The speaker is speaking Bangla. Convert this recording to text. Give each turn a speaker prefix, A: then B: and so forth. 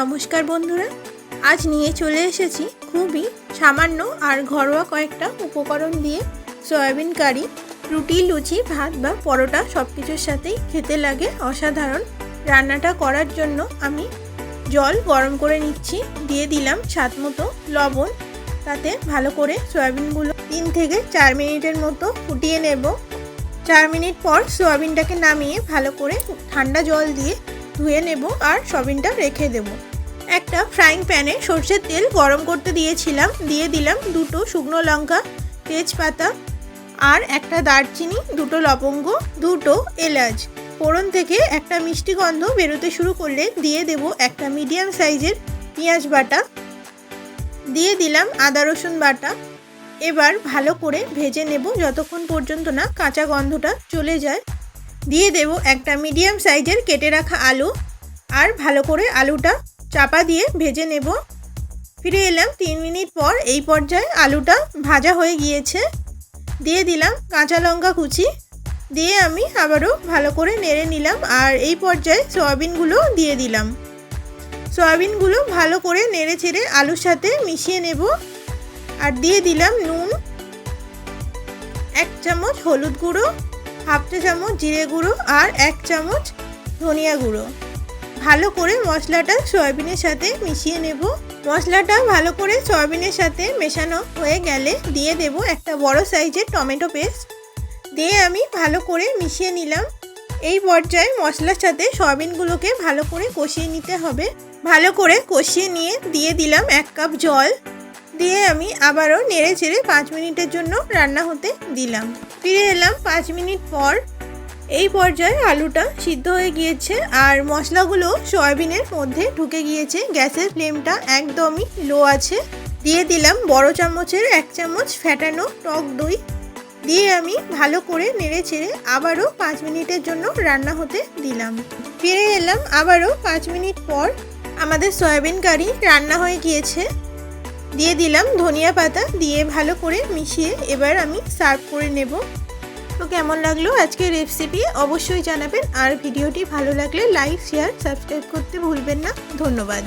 A: নমস্কার বন্ধুরা, আজ নিয়ে চলে এসেছি খুবই সামান্য আর ঘরোয়া কয়েকটা উপকরণ দিয়ে সয়াবিন কারি, রুটি, লুচি, ভাত বা পরোটা সব কিছুর সাথেই খেতে লাগে অসাধারণ। রান্নাটা করার জন্য আমি জল গরম করে নিচ্ছি, দিয়ে দিলাম স্বাদ মতো লবণ। তাতে ভালো করে সয়াবিনগুলো তিন থেকে চার মিনিটের মতো ফুটিয়ে নেব। চার মিনিট পর সয়াবিনটাকে নামিয়ে ভালো করে ঠান্ডা জল দিয়ে ধুয়ে নেব আর সয়াবিনটা রেখে দেব। একটা ফ্রাইং প্যানে সর্ষের তেল গরম করতে দিয়েছিলাম, দিয়ে দিলাম দুটো শুকনো লঙ্কা, তেজপাতা আর একটা দারচিনি, দুটো লবঙ্গ, দুটো এলাচ। ফোড়ন থেকে একটা মিষ্টি গন্ধ বেরোতে শুরু করলে দিয়ে দেব একটা মিডিয়াম সাইজের পেঁয়াজ বাটা। দিয়ে দিলাম আদা রসুন বাটা। এবার ভালো করে ভেজে নেব যতক্ষণ পর্যন্ত না কাঁচা গন্ধটা চলে যায়। দিয়ে দেব একটা মিডিয়াম সাইজের কেটে রাখা আলু আর ভালো করে আলুটা চাপা দিয়ে ভেজে নেব। ফিরে এলাম তিন মিনিট পর এই পর্যায়ে আলুটা ভাজা হয়ে গিয়েছে। দিয়ে দিলাম কাঁচা লঙ্কা কুচি। দিয়ে আমি আবারও ভালো করে নেড়ে নিলাম আর এই পর্যায়ে সয়াবিনগুলো দিয়ে দিলাম। সয়াবিনগুলো ভালো করে নেড়ে চেড়ে আলুর সাথে মিশিয়ে নেব। আর দিয়ে দিলাম নুন, এক চামচ হলুদ গুঁড়ো হাফ চা চামচ জিরে গুঁড়ো আর এক চামচ ধনিয়া গুঁড়ো। ভালো করে মশলাটা সয়াবিনের সাথে মিশিয়ে নেব। মশলাটা ভালো করে সয়াবিনের সাথে মেশানো হয়ে গেলে দিয়ে দেব একটা বড় সাইজের টমেটো পেস্ট। দিয়ে আমি ভালো করে মিশিয়ে নিলাম। এই পর্যায়ে মশলার সাথে সয়াবিনগুলোকে ভালো করে কষিয়ে নিতে হবে। ভালো করে কষিয়ে নিয়ে দিয়ে দিলাম এক কাপ জল। দিয়ে আমি আবারও নেড়ে চেড়ে পাঁচ মিনিটের জন্য রান্না হতে দিলাম। ফিরে এলাম পাঁচ মিনিট পর। এই পর্যায়ে আলুটা সিদ্ধ হয়ে গিয়েছে আর মশলাগুলো সয়াবিনের মধ্যে ঢুকে গিয়েছে। গ্যাসের ফ্লেমটা একদমই লো আছে। দিয়ে দিলাম বড় চামচের এক চামচ ফ্যাটানো টক দই। দিয়ে আমি ভালো করে নেড়ে চেড়ে আবারও পাঁচ মিনিটের জন্য রান্না হতে দিলাম। ফিরে এলাম আবারও পাঁচ মিনিট পর। আমাদের সয়াবিন কারি রান্না হয়ে গিয়েছে। দিয়ে দিলাম ধনিয়া পাতা দিয়ে ভালো করে মিশিয়ে এবার আমি সার্ভ করে নেব। তো কেমন লাগল আজকের রেসিপি অবশ্যই জানাবেন আর ভিডিওটি ভালো লাগলে লাইক, শেয়ার, সাবস্ক্রাইব করতে ভুলবেন না। ধন্যবাদ।